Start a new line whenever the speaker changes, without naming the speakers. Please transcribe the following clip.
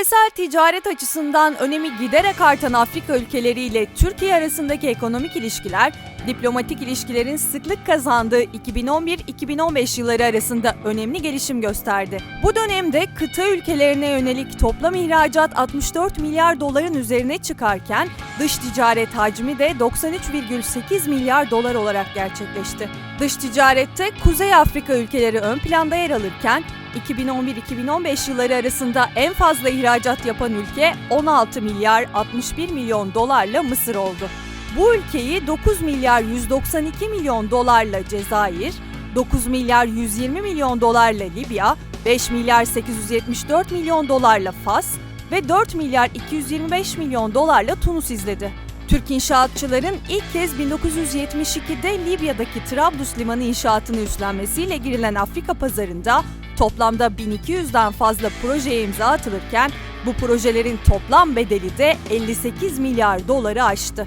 Küresel ticaret açısından önemi giderek artan Afrika ülkeleriyle Türkiye arasındaki ekonomik ilişkiler, diplomatik ilişkilerin sıklık kazandığı 2011-2015 yılları arasında önemli gelişim gösterdi. Bu dönemde kıta ülkelerine yönelik toplam ihracat 64 milyar doların üzerine çıkarken dış ticaret hacmi de 93,8 milyar dolar olarak gerçekleşti. Dış ticarette Kuzey Afrika ülkeleri ön planda yer alırken 2011-2015 yılları arasında en fazla ihracat yapan ülke 16 milyar 61 milyon dolarla Mısır oldu. Bu ülkeyi 9 milyar 192 milyon dolarla Cezayir, 9 milyar 120 milyon dolarla Libya, 5 milyar 874 milyon dolarla Fas ve 4 milyar 225 milyon dolarla Tunus izledi. Türk inşaatçıların ilk kez 1972'de Libya'daki Trablus limanı inşaatını üstlenmesiyle girilen Afrika pazarında toplamda 1200'den fazla projeye imza atılırken bu projelerin toplam bedeli de 58 milyar doları aştı.